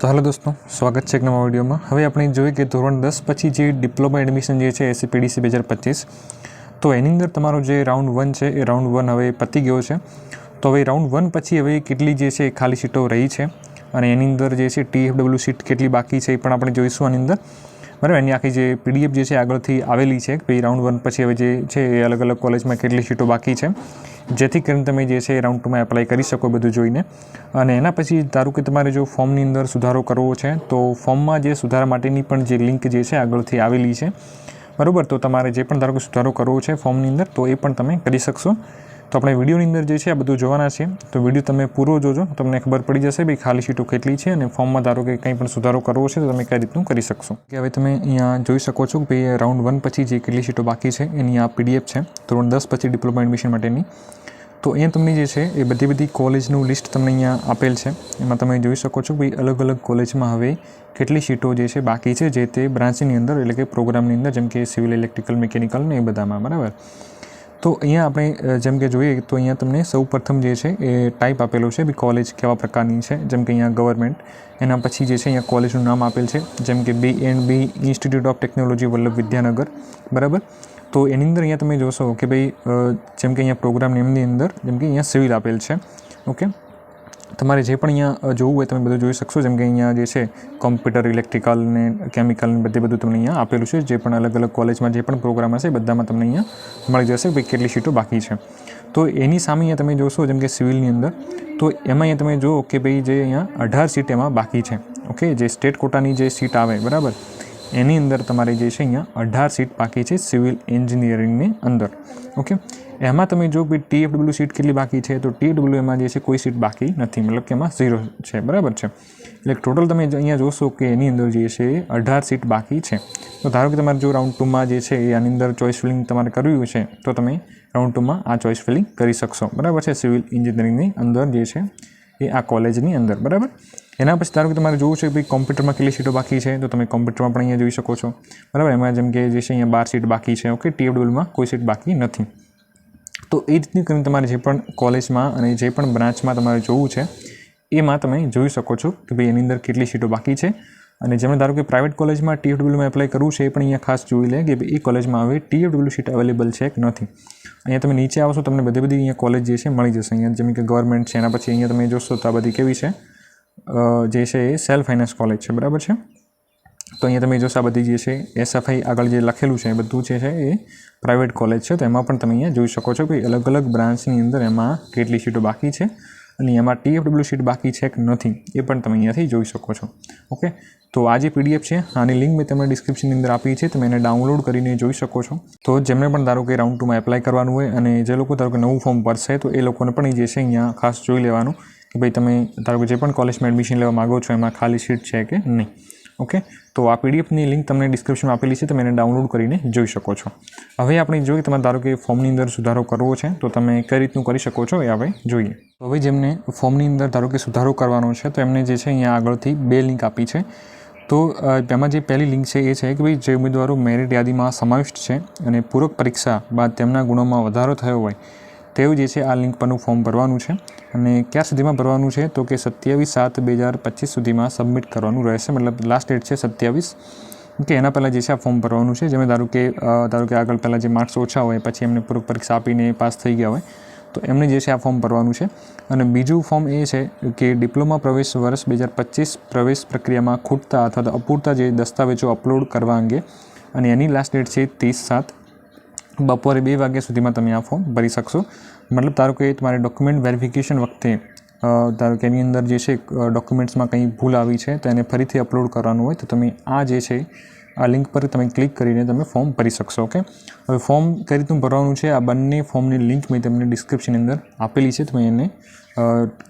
તો હાલો દોસ્તો, સ્વાગત છે એક નવા વિડીયોમાં. હવે આપણે જોઈએ કે ધોરણ દસ પછી જે ડિપ્લોમા એડમિશન જે છે એસસીપીડીસી બે હજાર પચીસ, તો એની અંદર તમારો જે રાઉન્ડ વન છે, એ રાઉન્ડ વન હવે પતી ગયો છે. તો હવે રાઉન્ડ વન પછી હવે કેટલી જે છે, એ ખાલી સીટો રહી છે અને એની અંદર જે છે ટીએફડબલ્યુ સીટ કેટલી બાકી છે, એ પણ આપણે જોઈશું આની અંદર. બરાબર? એની આખી જે પીડીએફ જે છે આગળથી આવેલી છે. કે રાઉન્ડ વન પછી હવે જે છે એ અલગ અલગ કોલેજમાં કેટલી સીટો બાકી છે. જેથી કરીને તમે જે છે એ રાઉન્ડ ટુમાં એપ્લાય કરી શકો બધું જોઈને. અને એના પછી ધારો કે તમારે જો ફોર્મની અંદર સુધારો કરવો છે, તો ફોર્મમાં જે સુધારા માટેની પણ જે લિંક જે છે આગળથી આવેલી છે. બરાબર? તો તમારે જે પણ ધારો કે સુધારો કરવો છે ફોર્મની અંદર, તો એ પણ તમે કરી શકશો. તો આપણે વિડીયોની અંદર જે છે આ બધું જોવાના છે. તો વીડિયો તમે પૂરો જોજો. તમને ખબર પડી જશે ભાઈ ખાલી સીટો કેટલી છે અને ફોર્મમાં ધારો કે કંઈ પણ સુધારો કરવો છે તો તમે કઈ રીતનું કરી શકશો. કે હવે તમે અહીંયા જોઈ શકો છો કે ભાઈ રાઉન્ડ વન પછી જે કેટલી સીટો બાકી છે એની આ પીડીએફ છે. ધોરણ દસ પછી ડિપ્લોમા એડમિશન માટેની. તો અહીંયા તમને જે છે એ બધી બધી કોલેજનું લિસ્ટ તમને અહીંયા આપેલ છે. એમાં તમે જોઈ શકો છો ભાઈ અલગ અલગ કોલેજમાં હવે કેટલી સીટો જે છે બાકી છે જે તે બ્રાન્ચની અંદર એટલે કે પ્રોગ્રામની અંદર જેમ કે સિવિલ ઇલેક્ટ્રિકલ, મિકેનિકલ ને એ બધામાં, બરાબર? તો અહીંયા આપણે જેમ કે જોઈએ, તો અહીંયા તમને સૌ પ્રથમ જે છે એ ટાઈપ આપેલો છે, બી કોલેજ કેવા પ્રકારની છે, જેમ કે અહીંયા ગવર્મેન્ટ એના પછી જે છે અહીંયા કોલેજનું નામ આપેલ છે, જેમ કે B and B institute of technology Vallabh Vidyanagar. બરાબર? તો એની અંદર અહીંયા તમે જોશો કે ભાઈ જેમ કે અહીંયા પ્રોગ્રામ નેમની અંદર, જેમ કે અહીંયા સિવિલ આપેલ છે. ઓકે? તમારે જે પણ અહીંયા જોવું હોય તમે બધું જોઈ શકશો. જેમ કે અહીંયા જે છે કોમ્પ્યુટર ઇલેક્ટ્રિકલ ને કેમિકલ ને બધે બધું તમને અહીંયા આપેલું છે. જે પણ અલગ અલગ કોલેજમાં જે પણ પ્રોગ્રામ હશે, બધામાં તમને અહીંયા મળી જશે કે કેટલી સીટો બાકી છે. તો એની સામે અહીંયા તમે જોશો, જેમ કે સિવિલની અંદર, તો એમાં અહીંયા તમે જુઓ કે ભાઈ જે અહીંયા અઢાર સીટ એમાં બાકી છે. ઓકે? જે સ્ટેટ કોટાની જે સીટ આવે, બરાબર? એની અંદર તમારે જે છે અહીંયા અઢાર સીટ બાકી છે સિવિલ એન્જિનિયરિંગની અંદર. ઓકે? એમાં તમે જો કે ટીએફડબ્લ્યુ સીટ કેટલી બાકી છે, તો ટીએફડબ્લ્યુ એમાં જે છે કોઈ સીટ બાકી નથી. મતલબ કે એમાં ઝીરો છે. બરાબર છે? એટલે ટોટલ તમે અહીંયા જોશો કે એની અંદર જે છે અઢાર સીટ બાકી છે. તો ધારો કે તમારે જો રાઉન્ડ ટુમાં જે છે આની અંદર ચોઇસ ફિલિંગ તમારે કરવી છે, તો તમે રાઉન્ડ ટુમાં આ ચોઇસ ફિલિંગ કરી શકશો. બરાબર છે? સિવિલ એન્જિનિયરિંગની અંદર જે છે એ આ કોલેજની અંદર. બરાબર? એના પછી ધારો કે તમારે જોવું છે કે કોમ્પ્યુટરમાં કેટલી સીટો બાકી છે, તો તમે કોમ્પ્યુટરમાં પણ અહીંયા જોઈ શકો છો. બરાબર? એમાં જેમ કે જે છે અહીંયા બાર સીટ બાકી છે, ઓકે? ટીએફડબ્લ્યુમાં કોઈ સીટ બાકી નથી. તો એ રીતની કરીને તમારે જે પણ કોલેજમાં અને જે પણ બ્રાન્ચમાં તમારે જોવું છે, એમાં તમે જોઈ શકો છો કે ભાઈ એની અંદર કેટલી સીટો બાકી છે. અને જેમણે ધારો કે પ્રાઇવેટ કોલેજમાં ટીએફડબ્લ્યુમાં એપ્લાય કરવું છે, એ પણ અહીંયા ખાસ જોઈ લે કે એ કોલેજમાં હવે ટીએફડબ્લ્યુ સીટ અવેલેબલ છે કે નથી. અહીંયા તમે નીચે આવશો, તમને બધી બધી અહીંયા કોલેજ જે છે મળી જશે. અહીંયા જેમ કે ગવર્મેન્ટ છે, એના પછી અહીંયા તમે જોશો તો આ બધી કેવી છે? જે છે એ સેલ્ફ ફાઇનાન્સ કોલેજ છે, બરાબર છે? તો અહીંયા તમે જોશો આ બધી જે છે, એસએફઆઈ આગળ જે લખેલું છે, એ બધું જે છે એ પ્રાઇવેટ કોલેજ છે. તો એમાં પણ તમે અહીંયા જોઈ શકો છો કે અલગ અલગ બ્રાન્ચની અંદર એમાં કેટલી સીટો બાકી છે અને એમાં ટીએફડબ્લ્યુ સીટ બાકી છે કે નથી, એ પણ તમે અહીંયાથી જોઈ શકો છો. ઓકે? તો આ જે પીડીએફ છે, આની લિંક મેં તમને ડિસ્ક્રિપ્શનની અંદર આપી છે, તમે એને ડાઉનલોડ કરીને જોઈ શકો છો. તો જેમને પણ ધારો કે રાઉન્ડ ટુમાં એપ્લાય કરવાનું હોય અને જે લોકો ધારો કે નવું ફોર્મ ભરશે, તો એ લોકોને પણ એ જે છે અહીંયા ખાસ જોઈ લેવાનું કે ભાઈ તમે ધારો કે જે પણ કોલેજમાં એડમિશન લેવા માગો છો, એમાં ખાલી સીટ છે કે નહીં. ઓકે? તો આ પીડીએફની લિંક તમને ડિસ્ક્રિપ્શનમાં આપેલી છે, તમે એને ડાઉનલોડ કરીને જોઈ શકો છો. હવે આપણે જોઈએ તમારે ધારો કે ફોર્મની અંદર સુધારો કરવો છે, તો તમે કઈ રીતનું કરી શકો છો એ હવે જોઈએ. હવે જેમને ફોર્મની અંદર ધારો કે સુધારો કરવાનો છે, તો એમને જે છે અહીંયા આગળથી બે લિંક આપી છે. તો તેમાં જે પહેલી લિંક છે એ છે કે ભાઈ જે ઉમેદવારો મેરિટ યાદીમાં સમાવિષ્ટ છે અને પૂરક પરીક્ષા બાદ તેમના ગુણોમાં વધારો થયો હોય તેવું જે છે આ લિંક પરનું ફોર્મ ભરવાનું છે અને ક્યાં સુધીમાં ભરવાનું છે તો કે સત્યાવીસ સાત બે હજાર પચીસ સુધીમાં સબમિટ કરવાનું રહેશે. મતલબ લાસ્ટ ડેટ છે સત્યાવીસ. કે એના પહેલાં જે છે આ ફોર્મ ભરવાનું છે, જેમાં ધારો કે ધારો કે આગળ પહેલાં જે માર્ક્સ ઓછા હોય, પછી એમને પૂરક પરીક્ષા આપીને પાસ થઈ ગયા હોય, તો એમને જે છે આ ફોર્મ ભરવાનું છે. અને બીજું ફોર્મ એ છે કે ડિપ્લોમા પ્રવેશ વર્ષ બે હજાર પચીસ પ્રવેશ પ્રક્રિયામાં ખૂટતા અથવા તો અપૂરતા જે દસ્તાવેજો અપલોડ કરવા અંગે અને એની લાસ્ટ ડેટ છે ત્રીસ સાત બપોરે બે વાગ્યા સુધીમાં તમે આ ફોર્મ ભરી શકશો. મતલબ ધારો કે તમારે ડોક્યુમેન્ટ વેરિફિકેશન વખતે ધારો કે એની અંદર જે છે ડોક્યુમેન્ટ્સમાં કંઈ ભૂલ આવી છે, તો એને ફરીથી અપલોડ કરવાનું હોય, તો તમે આ જે છે, આ લિંક પર તમે ક્લિક કરીને તમે ફોર્મ ભરી શકશો ઓકે હવે ફોર્મ કઈ રીતનું ભરવાનું છે, આ બંને ફોર્મની લિંક મેં તમને ડિસ્ક્રિપ્શનની અંદર આપેલી છે તમે એને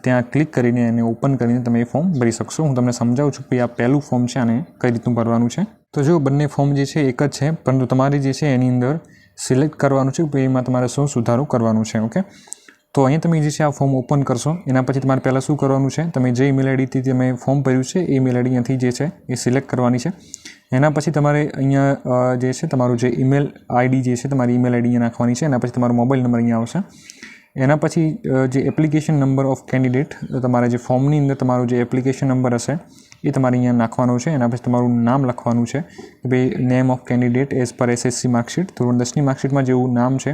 ત્યાં ક્લિક કરીને એને ઓપન કરીને તમે એ ફોર્મ ભરી શકશો. હું તમને સમજાવું છું કે આ પહેલું ફોર્મ છે, આને કઈ રીતનું ભરવાનું છે. તો જો બંને ફોર્મ જે છે, એક જ છે, પરંતુ તમારે જે છે, એની અંદર સિલેક્ટ કરવાનું છે કે એમાં તમારે શું સુધારો કરવાનું છે ઓકે તો અહીંયા તમે જે છે, આ ફોર્મ ઓપન કરશો. એના પછી તમારે પહેલાં શું કરવાનું છે, તમે જે ઈમેલ આઈડીથી તમે ફોર્મ ભર્યું છે, એ ઈમેલ આઈડી અહીંયાથી જે છે, એ સિલેક્ટ કરવાની છે. એના પછી તમારે અહીંયા જે છે, તમારું જે ઈમેલ આઈડી જે છે, તમારી ઈમેલ આઈડી નાખવાની છે. એના પછી તમારો મોબાઈલ નંબર અહીંયા આવશે. એના પછી જે એપ્લિકેશન નંબર ઓફ કેન્ડિડેટ તમારે જે ફોર્મની અંદર તમારો જે એપ્લિકેશન નંબર હશે એ તમારે અહીંયા નાખવાનો છે. એના પછી તમારું નામ લખવાનું છે કે ભાઈ name of candidate as per SSC marksheet ધોરણ દસની માર્કશીટમાં જેવું નામ છે,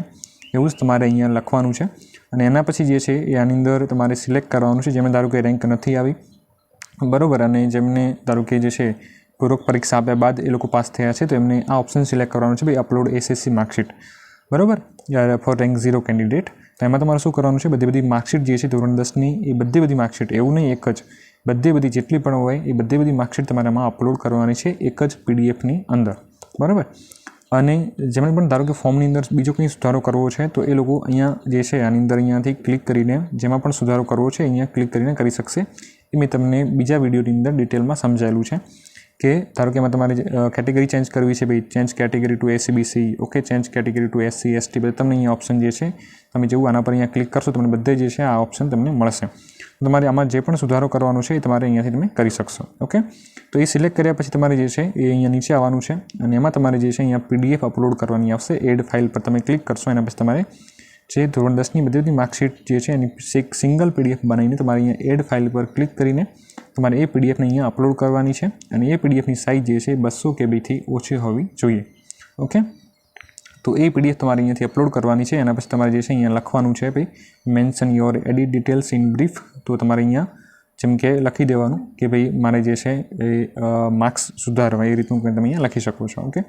એવું જ તમારે અહીંયા લખવાનું છે. અને એના પછી જે છે, એ આની અંદર તમારે સિલેક્ટ કરવાનું છે. જેમાં ધારો કે રેન્ક નથી આવી. બરાબર. અને જેમને ધારો કે જે છે, પૂર્વક પરીક્ષા આપ્યા બાદ એ લોકો પાસ થયા છે, તો એમને આ ઓપ્શન સિલેક્ટ કરવાનું છે ભાઈ અપલોડ એસએસસી માર્કશીટ બરોબર? ફોર રેન્ક ઝીરો કેન્ડિડેટ તો એમાં તમારે શું કરવાનું છે? બધી બધી માર્કશીટ જે છે ધોરણ દસની એ બધી બધી માર્કશીટ એવું નહીં, એક જ. બધી બધી જેટલી પણ હોય, એ બધી બધી માર્કશીટ તમારે આમાં અપલોડ કરવાની છે, એક જ પીડીએફની અંદર. બરાબર? અને જેમણે પણ ધારો કે ફોર્મની અંદર બીજો કંઈ સુધારો કરવો છે, તો એ લોકો અહીંયા જે છે, આની અંદર અહીંયાથી ક્લિક કરીને જેમાં પણ સુધારો કરવો છે, અહીંયા ક્લિક કરીને કરી શકશે. એ મેં તમને બીજા વિડીયોની અંદર ડિટેલમાં સમજાયેલું છે કે ધારો કે એમાં તમારે કેટેગરી ચેન્જ કરવી છે, ભાઈ change category to SEBC okay change category to SC ST બધા તમને અહીંયા ઓપ્શન જે છે, તમે જેવું આના પર અહીંયા ક્લિક કરશો, તમને બધે જે છે આ ઓપ્શન તમને મળશે. તમારે આમાં જે પણ સુધારો કરવાનો છે એ તમારે અહીંયાથી તમે કરી શકશો ઓકે તો એ સિલેક્ટ કર્યા પછી તમારે જે છે એ અહીંયા નીચે આવવાનું છે અને એમાં તમારે જે છે અહીંયા પીડીએફ અપલોડ કરવાની આવશે એડ ફાઇલ પર તમે ક્લિક કરશો, એના પછી તમારે જે ધોરણ દસની બધી માર્કશીટ જે છે એની સિંગલ પીડીએફ બનાવીને તમારે અહીંયા એડ ફાઇલ પર ક્લિક કરીને તમારે એ પીડીએફને અહીંયા અપલોડ કરવાની છે અને એ પીડીએફની સાઇઝ જે છે બસો કેબીથી ઓછી હોવી જોઈએ ઓકે તો એ પીડીએફ તમારે અહીંયાથી અપલોડ કરવાની છે. એના પછી તમારે જે છે અહીંયા લખવાનું છે ભાઈ mention your edit details in brief તો તમારે અહીંયા જેમ કે લખી દેવાનું કે ભાઈ મારે જે છે એ માર્ક્સ સુધારવા એ રીતનું તમે અહીંયા લખી શકો છો ઓકે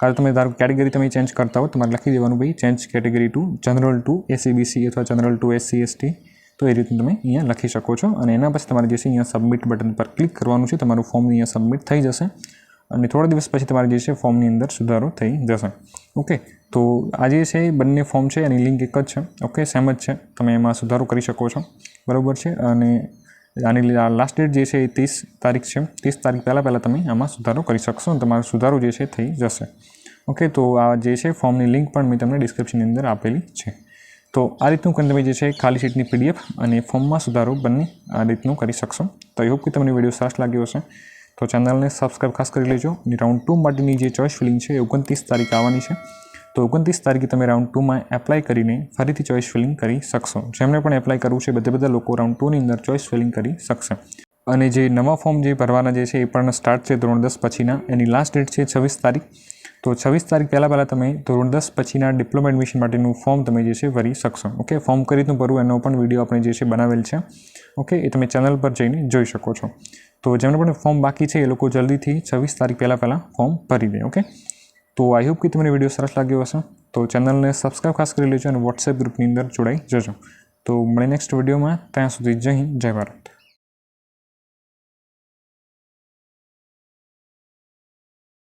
કાં તમે ધારો કેટેગરી તમે ચેન્જ કરતા હો તમારે લખી દેવાનું ભાઈ change category to general to SEBC અથવા જનરલ ટુ એસસી એસટી તો એ રીતનું તમે અહીંયા લખી શકો છો. અને એના પછી તમારે જે છે અહીંયા સબમિટ બટન પર ક્લિક કરવાનું છે. તમારું ફોર્મ અહીંયા સબમિટ થઈ જશે. અને થોડા દિવસ પછી તમારે જે છે ફોર્મની અંદર સુધારો થઈ જશે. ઓકે તો આ જે છે બંને ફોર્મ છે, એની લિંક એક જ છે. ઓકે સેમ જ છે. તમે એમાં સુધારો કરી શકો છો. બરાબર છે? અને આની લાસ્ટ ડેટ જે છે એ ત્રીસ તારીખ છે. ત્રીસ તારીખ પહેલાં પહેલાં તમે આમાં સુધારો કરી શકશો અને તમારો સુધારો જે છે થઈ જશે. ઓકે તો આ જે છે ફોર્મની લિંક પણ મેં તમને ડિસ્ક્રિપ્શનની અંદર આપેલી છે. તો આ રીતનું કરીને તમે જે છે ખાલી શીટની પીડીએફ અને ફોર્મમાં સુધારો બંને આ રીતનું કરી શકશો. તો આઈ હોપ કે તમને વીડિયો સરસ લાગ્યો હશે. તો ચેનલને સબસ્ક્રાઈબ ખાસ કરી લેજો. અને રાઉન્ડ ટુ માટેની જે ચોઇસ ફિલિંગ છે એ ઓગણત્રીસ તારીખ આવવાની છે. તો ઓગણત્રીસ તારીખે તમે રાઉન્ડ ટુમાં એપ્લાય કરીને ફરીથી ચોઇસ ફિલિંગ કરી શકશો. જેમણે પણ એપ્લાય કરવું છે, બધા બધા લોકો રાઉન્ડ ટુની અંદર ચોઇસ ફિલિંગ કરી શકશે. અને જે નવા ફોર્મ જે ભરવાના જે છે, એ પણ સ્ટાર્ટ છે ધોરણ દસ પછીના. એની લાસ્ટ ડેટ છે છવ્વીસ તારીખ. તો છવ્વીસ તારીખ પહેલાં પહેલાં તમે ધોરણ દસ પછીના ડિપ્લોમા એડમિશન માટેનું ફોર્મ તમે જે છે ભરી શકશો. ઓકે ફોર્મ કરી રીતનું ભરવું એનો પણ વીડિયો આપણે જે છે બનાવેલ છે. ઓકે એ તમે ચેનલ પર જઈને જોઈ શકો છો. તો જેમને પણ ફોર્મ બાકી છે એ લોકો જલ્દીથી છવ્વીસ તારીખ પહેલાં પહેલાં ફોર્મ ભરી દે. ઓકે તો આઈ હોપ કે તમને વીડિયો સરસ લાગ્યો હશે. તો ચેનલને સબસ્ક્રાઈબ ખાસ કરી લેજો અને વોટ્સએપ ગ્રુપની અંદર જોડાઈ જજો. તો મળે નેક્સ્ટ વિડીયોમાં ત્યાં સુધી જય હિન્દ, જય ભારત.